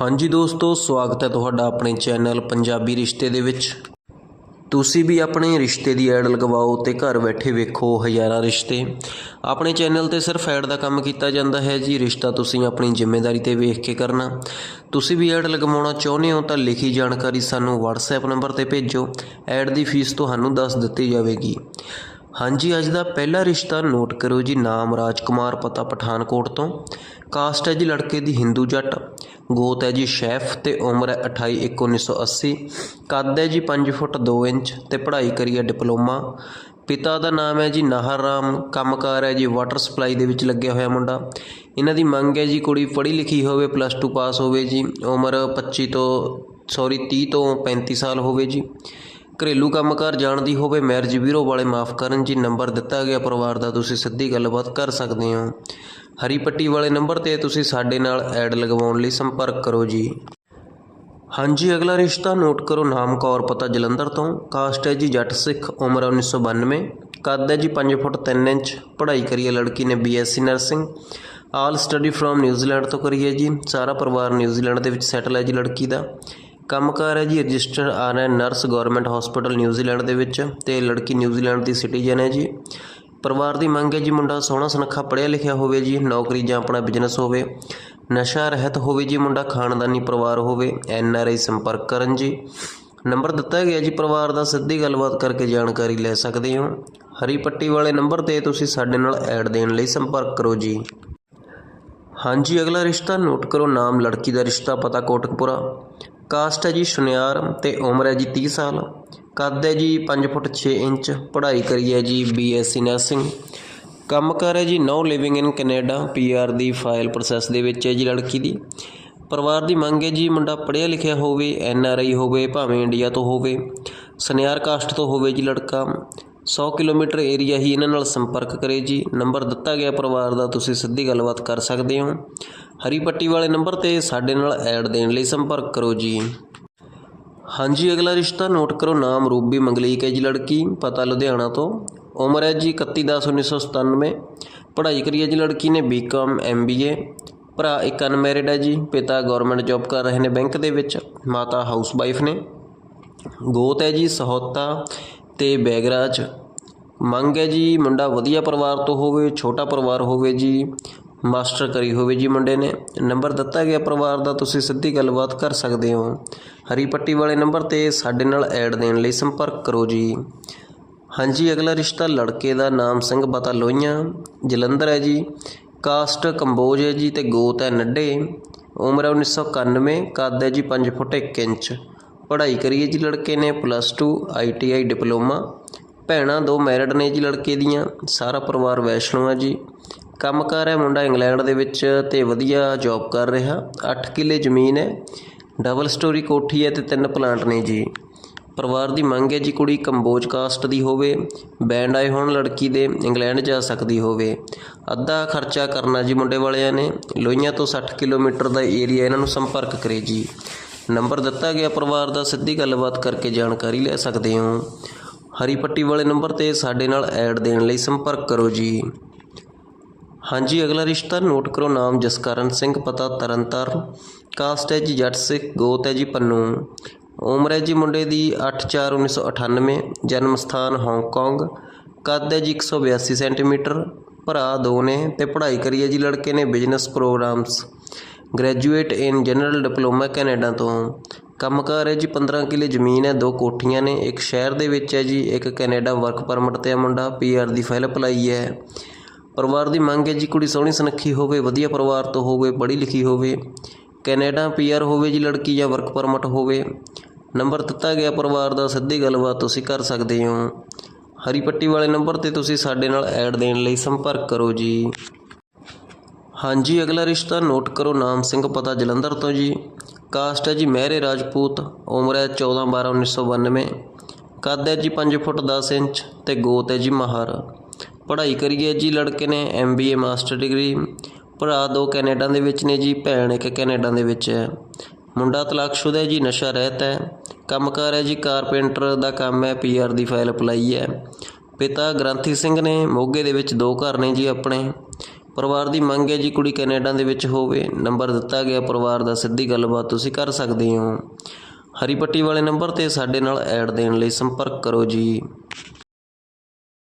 ਹਾਂਜੀ ਦੋਸਤੋ, ਸਵਾਗਤ ਹੈ ਤੁਹਾਡਾ ਆਪਣੇ ਚੈਨਲ ਪੰਜਾਬੀ ਰਿਸ਼ਤੇ ਦੇ ਵਿੱਚ। ਤੁਸੀਂ ਵੀ ਆਪਣੇ ਰਿਸ਼ਤੇ ਦੀ ਐਡ ਲਗਵਾਓ ਤੇ ਘਰ ਬੈਠੇ ਵੇਖੋ ਹਜ਼ਾਰਾਂ ਰਿਸ਼ਤੇ। ਆਪਣੇ ਚੈਨਲ ਤੇ ਸਿਰਫ ਐਡ ਦਾ ਕੰਮ ਕੀਤਾ ਜਾਂਦਾ ਹੈ ਜੀ, ਰਿਸ਼ਤਾ ਤੁਸੀਂ ਆਪਣੀ ਜ਼ਿੰਮੇਵਾਰੀ ਤੇ ਵੇਖ ਕੇ ਕਰਨਾ। ਤੁਸੀਂ ਵੀ ਐਡ ਲਗਵਾਉਣਾ ਚਾਹੁੰਦੇ ਹੋ ਤਾਂ ਲਿਖੀ ਜਾਣਕਾਰੀ ਸਾਨੂੰ WhatsApp ਨੰਬਰ ਤੇ ਭੇਜੋ। ਐਡ ਦੀ ਫੀਸ ਤੁਹਾਨੂੰ ਦੱਸ ਦਿੱਤੀ ਜਾਵੇਗੀ। ਹਾਂਜੀ, ਅੱਜ ਦਾ ਪਹਿਲਾ ਰਿਸ਼ਤਾ ਨੋਟ ਕਰੋ ਜੀ, ਨਾਮ ਰਾਜਕੁਮਾਰ ਪਤਾ ਪਠਾਨਕੋਟ ਤੋਂ। ਕਾਸਟ ਹੈ ਜੀ ਲੜਕੇ ਦੀ ਹਿੰਦੂ ਜੱਟ। ਗੋਤ ਹੈ ਜੀ ਸ਼ੈਫ ਤੇ ਉਮਰ ਹੈ 28 ਇੱਕ 1980 ਕੱਦ ਹੈ ਜੀ 5 ਫੁੱਟ 2 ਇੰਚ ਤੇ ਪੜ੍ਹਾਈ ਕਰੀ ਹੈ ਡਿਪਲੋਮਾ। ਪਿਤਾ ਦਾ ਨਾਮ ਹੈ ਜੀ ਨਾਹਰ ਰਾਮ, ਕੰਮਕਾਰ ਹੈ ਜੀ ਵਾਟਰ ਸਪਲਾਈ ਦੇ ਵਿੱਚ ਲੱਗਿਆ ਹੋਇਆ ਮੁੰਡਾ। ਇਹਨਾਂ ਦੀ ਮੰਗ ਹੈ ਜੀ ਕੁੜੀ ਪੜ੍ਹੀ ਲਿਖੀ ਹੋਵੇ, ਪਲੱਸ 2 ਪਾਸ ਹੋਵੇ ਜੀ, ਉਮਰ 25 ਤੋਂ, ਸੌਰੀ 30 ਤੋਂ 35 ਸਾਲ ਹੋਵੇ ਜੀ। ਘਰੇਲੂ ਕੰਮਕਾਰ ਜਾਣਦੀ ਹੋਵੇ, ਮੈਰਿਜ ਬਿਊਰੋ ਵਾਲੇ ਮਾਫ ਕਰਨ ਜੀ, ਨੰਬਰ ਦਿੱਤਾ ਗਿਆ, ਪਰਿਵਾਰ ਦਾ ਤੁਸੀਂ ਸਿੱਧੀ ਗੱਲਬਾਤ ਕਰ ਸਕਦੇ ਹੋ। ਹਰੀ ਪੱਟੀ ਵਾਲੇ ਨੰਬਰ ਤੇ ਤੁਸੀਂ ਸਾਡੇ ਨਾਲ ਐਡ ਲਗਵਾਉਣ ਲਈ ਸੰਪਰਕ ਕਰੋ ਜੀ। ਹਾਂਜੀ, ਅਗਲਾ ਰਿਸ਼ਤਾ ਨੋਟ ਕਰੋ ਨਾਮ, ਕੌਰ, ਪਤਾ ਜਲੰਧਰ ਤੋਂ। ਕਾਸਟ ਹੈ ਜੀ ਜੱਟ ਸਿੱਖ, ਉਮਰ 1992 ਕੱਦ ਹੈ ਜੀ 5 ਫੁੱਟ 3 ਇੰਚ। ਪੜ੍ਹਾਈ ਕਰੀ ਹੈ ਲੜਕੀ ਨੇ BSc nursing. All study from New Zealand ਤੋਂ ਕਰੀ ਹੈ ਜੀ। ਸਾਰਾ ਪਰਿਵਾਰ ਨਿਊਜ਼ੀਲੈਂਡ ਦੇ ਵਿੱਚ ਸੈਟਲ ਹੈ ਜੀ ਲੜਕੀ ਦਾ। ਕੰਮਕਾਰ ਹੈ ਜੀ register registered RN nurse government hospital New Zealand ਦੇ ਵਿੱਚ ਤੇ ਲੜਕੀ ਨਿਊਜ਼ੀਲੈਂਡ ਦੀ ਸਿਟੀਜ਼ਨ ਹੈ ਜੀ। ਪਰਿਵਾਰ ਦੀ ਮੰਗ ਹੈ ਜੀ ਮੁੰਡਾ ਸੋਹਣਾ ਸੁਨੱਖਾ ਪੜ੍ਹਿਆ ਲਿਖਿਆ ਹੋਵੇ ਜੀ, ਨੌਕਰੀ ਜਾਂ ਆਪਣਾ ਬਿਜ਼ਨਸ ਹੋਵੇ। ਨਸ਼ਾ ਰਹਿਤ ਹੋਵੇ ਜੀ ਮੁੰਡਾ, ਖਾਨਦਾਨੀ ਪਰਿਵਾਰ ਹੋਵੇ ਐਨ ਆਰ ਆਈ ਸੰਪਰਕ ਕਰਨ ਜੀ। ਨੰਬਰ ਦਿੱਤਾ ਗਿਆ ਜੀ ਪਰਿਵਾਰ ਦਾ, ਸਿੱਧੀ ਗੱਲਬਾਤ ਕਰਕੇ ਜਾਣਕਾਰੀ ਲੈ ਸਕਦੇ ਹੋ। ਹਰੀ ਪੱਟੀ ਵਾਲੇ ਨੰਬਰ ਤੇ ਤੁਸੀਂ ਸਾਡੇ ਨਾਲ ਐਡ ਦੇਣ ਲਈ ਸੰਪਰਕ ਕਰੋ ਜੀ। ਹਾਂਜੀ, ਅਗਲਾ ਰਿਸ਼ਤਾ ਨੋਟ ਕਰੋ, ਨਾਮ ਲੜਕੀ ਦਾ ਰਿਸ਼ਤਾ, ਪਤਾ ਕੋਟਕਪੁਰਾ। ਕਾਸਟ ਹੈ ਜੀ ਸੁਨਿਆਰ ਤੇ ਉਮਰ ਹੈ ਜੀ 30 ਸਾਲ। ਕੱਦ ਹੈ ਜੀ 5 ਫੁੱਟ 6 ਇੰਚ, ਪੜ੍ਹਾਈ ਕਰੀ ਹੈ ਜੀ ਬੀਐਸਸੀ ਨਰਸਿੰਗ। ਕੰਮ ਕਰ ਹੈ ਜੀ now living in Canada PR the file process ਦੇ ਵਿੱਚ ਹੈ ਜੀ ਲੜਕੀ ਦੀ। ਪਰਿਵਾਰ ਦੀ ਮੰਗ ਹੈ ਜੀ ਮੁੰਡਾ ਪੜ੍ਹਿਆ ਲਿਖਿਆ ਹੋਵੇ ਐਨ ਆਰ ਆਈ ਹੋਵੇ, ਭਾਵੇਂ ਇੰਡੀਆ ਤੋਂ ਹੋਵੇ, ਸਨਿਆਰ ਕਾਸਟ ਤੋਂ ਹੋਵੇ ਜੀ ਲੜਕਾ। 100 ਕਿਲੋਮੀਟਰ ਏਰੀਆ ਹੀ ਇਹਨਾਂ ਨਾਲ ਸੰਪਰਕ ਕਰੇ ਜੀ। ਨੰਬਰ ਦਿੱਤਾ ਗਿਆ ਪਰਿਵਾਰ ਦਾ, ਤੁਸੀਂ ਸਿੱਧੀ ਗੱਲਬਾਤ ਕਰ ਸਕਦੇ ਹੋ। ਹਰੀ ਪੱਟੀ ਵਾਲੇ ਨੰਬਰ ਤੇ ਸਾਡੇ ਨਾਲ ਐਡ ਦੇਣ ਲਈ ਸੰਪਰਕ ਕਰੋ ਜੀ। ਹਾਂਜੀ, ਅਗਲਾ ਰਿਸ਼ਤਾ ਨੋਟ ਕਰੋ, ਨਾਮ ਰੂਬੀ ਮੰਗਲੀਕ ਹੈ ਜੀ ਲੜਕੀ, ਪਤਾ ਲੁਧਿਆਣਾ ਤੋਂ। ਉਮਰ ਹੈ ਜੀ 31/10/1997 ਪੜ੍ਹਾਈ ਕਰੀ ਹੈ ਜੀ ਲੜਕੀ ਨੇ ਬੀਕਾਮ ਐਮਬੀਏ ਭਰਾ ਇੱਕ ਅਨਮੈਰਿਡ ਹੈ ਜੀ, ਪਿਤਾ ਗਵਰਨਮੈਂਟ ਜੌਬ ਕਰ ਰਹੇ ਨੇ ਬੈਂਕ ਦੇ ਵਿੱਚ, ਮਾਤਾ ਹਾਊਸ ਵਾਈਫ ਨੇ। ਗੋਤ ਹੈ ਜੀ ਸਹੋਤਾ ਤੇ ਬੈਗਰਾਜ। ਮੰਗ ਹੈ ਜੀ ਮੁੰਡਾ ਵਧੀਆ ਪਰਿਵਾਰ ਤੋਂ ਹੋਵੇ, ਛੋਟਾ ਪਰਿਵਾਰ ਹੋਵੇ ਜੀ। ਮਾਸਟਰ ਕਰੀ ਹੋਵੇ ਜੀ ਮੁੰਡੇ ਨੇ। ਨੰਬਰ ਦਿੱਤਾ ਗਿਆ ਪਰਿਵਾਰ ਦਾ, ਤੁਸੀਂ ਸਿੱਧੀ ਗੱਲਬਾਤ ਕਰ ਸਕਦੇ ਹੋ। ਹਰੀ ਪੱਟੀ ਵਾਲੇ ਨੰਬਰ ਤੇ ਸਾਡੇ ਨਾਲ ਐਡ ਦੇਣ ਲਈ ਸੰਪਰਕ ਕਰੋ ਜੀ। ਹਾਂਜੀ, ਅਗਲਾ ਰਿਸ਼ਤਾ ਲੜਕੇ ਦਾ ਨਾਮ ਸਿੰਘ ਬਤਾ ਲੋਹੀਆਂ। ਜਲੰਧਰ ਹੈ ਜੀ। ਕਾਸਟ ਕੰਬੋਜ ਹੈ ਜੀ ਤੇ ਗੋਤ ਹੈ ਨੱਡੇ। ਉਮਰ ਹੈ 1991 ਕੱਦ ਹੈ ਜੀ 5 ਫੁੱਟ 1 ਇੰਚ। ਪੜ੍ਹਾਈ ਕਰੀ ਹੈ ਜੀ ਲੜਕੇ ਨੇ ਪਲੱਸ 2 ਆਈਟੀਆਈ ਡਿਪਲੋਮਾ। ਭੈਣਾਂ ਦੋ ਮੈਰਿਡ ਨੇ ਜੀ ਲੜਕੇ ਦੀਆਂ। ਸਾਰਾ ਪਰਿਵਾਰ ਵੈਸ਼ਨੋ ਹੈ ਜੀ। ਕੰਮ ਕੰਮਕਾਰ ਹੈ ਮੁੰਡਾ ਇੰਗਲੈਂਡ ਦੇ ਵਿੱਚ ਤੇ ਵਧੀਆ ਜੌਬ ਕਰ ਰਿਹਾ। 8 ਕਿੱਲੇ ਜ਼ਮੀਨ ਹੈ ਡਬਲ ਸਟੋਰੀ ਕੋਠੀ ਹੈ ਤੇ ਤਿੰਨ ਪਲਾਂਟ ਨੇ ਜੀ। ਪਰਿਵਾਰ ਦੀ ਮੰਗ ਹੈ ਜੀ ਕੁੜੀ ਕੰਬੋਜ ਕਾਸਟ ਦੀ ਹੋਵੇ ਬੈਂਡ ਆਏ ਹੋਣ ਲੜਕੀ ਦੇ, ਇੰਗਲੈਂਡ ਜਾ ਸਕਦੀ ਹੋਵੇ। ਅੱਧਾ ਖਰਚਾ ਕਰਨਾ ਜੀ ਮੁੰਡੇ ਵਾਲਿਆਂ ਨੇ, ਲੋਹੀਆਂ ਤੋਂ 60 ਕਿਲੋਮੀਟਰ ਦਾ ਏਰੀਆ ਇਹਨਾਂ ਨੂੰ ਸੰਪਰਕ ਕਰੇ ਜੀ। ਨੰਬਰ ਦਿੱਤਾ ਗਿਆ ਪਰਿਵਾਰ ਦਾ, ਸਿੱਧੀ ਗੱਲਬਾਤ ਕਰਕੇ ਜਾਣਕਾਰੀ ਲੈ ਸਕਦੇ ਹੋ। ਹਰੀ ਪੱਟੀ ਵਾਲੇ ਨੰਬਰ ਤੇ ਸਾਡੇ ਨਾਲ ਐਡ ਦੇਣ ਲਈ ਸੰਪਰਕ ਕਰੋ ਜੀ। ਹਾਂਜੀ, ਅਗਲਾ ਰਿਸ਼ਤਾ ਨੋਟ ਕਰੋ, ਨਾਮ ਜਸਕਰਨ ਸਿੰਘ, ਪਤਾ ਤਰਨਤਾਰਨ। ਕਾਸਟ ਹੈ ਜੀ ਜੱਟ ਸਿੱਖ, ਗੋਤ ਹੈ ਜੀ ਪੰਨੂ। ਉਮਰ ਹੈ ਜੀ ਮੁੰਡੇ ਦੀ 8/4/1998 ਜਨਮ ਸਥਾਨ ਹਾਂਗਕਾਂਗ। ਕੱਦ ਹੈ ਜੀ 182 ਸੈਂਟੀਮੀਟਰ। ਭਰਾ ਦੋ ਨੇ ਤੇ ਪੜ੍ਹਾਈ ਕਰੀ ਹੈ ਜੀ ਲੜਕੇ ਨੇ business programmes. Graduate in general diploma Canada ਤੋਂ। ਕੰਮਕਾਰ ਹੈ ਜੀ 15 ਕਿੱਲੇ ਜ਼ਮੀਨ ਹੈ, ਦੋ ਕੋਠੀਆਂ ਨੇ, ਇੱਕ ਸ਼ਹਿਰ ਦੇ ਵਿੱਚ ਹੈ ਜੀ, ਇੱਕ ਕੈਨੇਡਾ ਵਰਕ ਪਰਮਿਟ ਤੇ ਆ ਮੁੰਡਾ। ਪੀਆਰ ਦੀ ਫਾਈਲ ਅਪਲਾਈ ਹੈ। ਪਰਿਵਾਰ ਦੀ ਮੰਗ ਹੈ ਜੀ, ਕੁੜੀ ਸੋਹਣੀ ਸੁਨੱਖੀ ਹੋਵੇ, ਵਧੀਆ ਪਰਿਵਾਰ ਤੋਂ ਹੋਵੇ, ਪੜ੍ਹੀ ਲਿਖੀ ਹੋਵੇ, ਕੈਨੇਡਾ ਪੀਆਰ ਹੋਵੇ ਜੀ, ਲੜਕੀ ਜਾਂ ਵਰਕ ਪਰਮਿਟ ਹੋਵੇ। ਨੰਬਰ ਦਿੱਤਾ ਗਿਆ ਪਰਿਵਾਰ ਦਾ, ਸਿੱਧੀ ਗੱਲਬਾਤ ਤੁਸੀਂ ਕਰ ਸਕਦੇ ਹੋ। ਹਰੀ ਪੱਟੀ ਵਾਲੇ ਨੰਬਰ ਤੇ ਤੁਸੀਂ ਸਾਡੇ ਨਾਲ ਐਡ ਦੇਣ ਲਈ ਸੰਪਰਕ ਕਰੋ ਜੀ। ਹਾਂਜੀ, ਅਗਲਾ ਰਿਸ਼ਤਾ ਨੋਟ ਕਰੋ, ਨਾਮ ਸਿੰਘ, ਪਤਾ ਜਲੰਧਰ ਤੋਂ ਜੀ। ਕਾਸਟ ਹੈ ਜੀ, ਮਹਿਰੇ ਰਾਜਪੂਤ, ਉਮਰ ਹੈ 14 12 1992 ਕੱਦ ਹੈ ਜੀ 5 ਫੁੱਟ 10 ਇੰਚ ਤੇ ਗੋਤ ਹੈ ਜੀ, ਮਹਾਰ। ਪੜ੍ਹਾਈ ਕਰੀਏ ਜੀ ਲੜਕੇ ਨੇ M B A master degree ਭਰਾ ਦੋ ਕੈਨੇਡਾ ਦੇ ਵਿੱਚ ਨੇ ਜੀ, ਭੈਣ ਇੱਕ ਕੈਨੇਡਾ ਦੇ ਵਿੱਚ ਹੈ। ਮੁੰਡਾ ਤਲਾਕਸ਼ੁਦਾ ਹੈ ਜੀ, ਨਸ਼ਾ ਰਹਿਤ ਹੈ। ਕੰਮਕਾਰ ਹੈ ਜੀ, ਕਾਰਪੈਂਟਰ ਦਾ ਕੰਮ ਹੈ ਪੀ ਆਰ ਦੀ ਫਾਈਲ ਅਪਲਾਈ ਹੈ। ਪਿਤਾ ਗ੍ਰੰਥੀ ਸਿੰਘ ਨੇ ਮੋਗੇ ਦੇ ਵਿੱਚ ਦੋ ਘਰ ਨੇ ਜੀ ਆਪਣੇ। ਪਰਿਵਾਰ ਦੀ ਮੰਗ ਹੈ ਜੀ ਕੁੜੀ ਕੈਨੇਡਾ ਦੇ ਵਿੱਚ ਹੋਵੇ। ਨੰਬਰ ਦਿੱਤਾ ਗਿਆ ਪਰਿਵਾਰ ਦਾ, ਸਿੱਧੀ ਗੱਲਬਾਤ ਤੁਸੀਂ ਕਰ ਸਕਦੇ ਹੋ। ਹਰੀ ਪੱਟੀ ਵਾਲੇ ਨੰਬਰ ਤੇ ਸਾਡੇ ਨਾਲ ਐਡ ਦੇਣ ਲਈ ਸੰਪਰਕ ਕਰੋ ਜੀ।